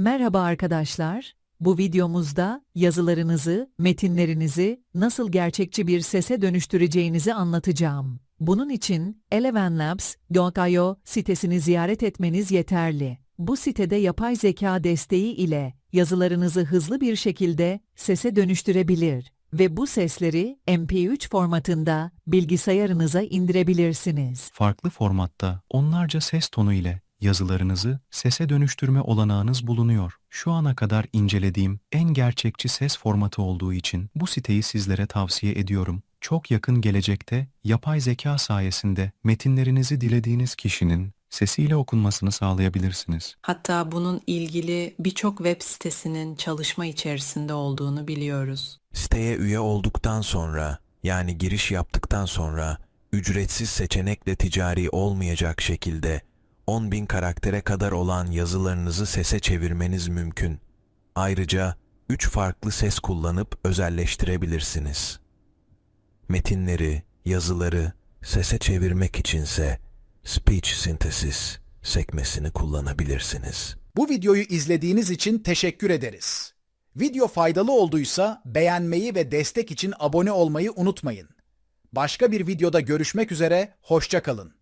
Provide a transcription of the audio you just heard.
Merhaba arkadaşlar. Bu videomuzda yazılarınızı, metinlerinizi nasıl gerçekçi bir sese dönüştüreceğinizi anlatacağım. Bunun için elevenlabs.io sitesini ziyaret etmeniz yeterli. Bu sitede yapay zeka desteği ile yazılarınızı hızlı bir şekilde sese dönüştürebilir ve bu sesleri MP3 formatında bilgisayarınıza indirebilirsiniz. Farklı formatta onlarca ses tonu ile yazılarınızı sese dönüştürme olanağınız bulunuyor. Şu ana kadar incelediğim en gerçekçi ses formatı olduğu için bu siteyi sizlere tavsiye ediyorum. Çok yakın gelecekte yapay zeka sayesinde metinlerinizi dilediğiniz kişinin sesiyle okunmasını sağlayabilirsiniz. Hatta bunun ilgili birçok web sitesinin çalışma içerisinde olduğunu biliyoruz. Siteye üye olduktan sonra, yani giriş yaptıktan sonra, ücretsiz seçenekle ticari olmayacak şekilde 10.000 karaktere kadar olan yazılarınızı sese çevirmeniz mümkün. Ayrıca 3 farklı ses kullanıp özelleştirebilirsiniz. Metinleri, yazıları sese çevirmek içinse Speech Synthesis sekmesini kullanabilirsiniz. Bu videoyu izlediğiniz için teşekkür ederiz. Video faydalı olduysa beğenmeyi ve destek için abone olmayı unutmayın. Başka bir videoda görüşmek üzere, hoşça kalın.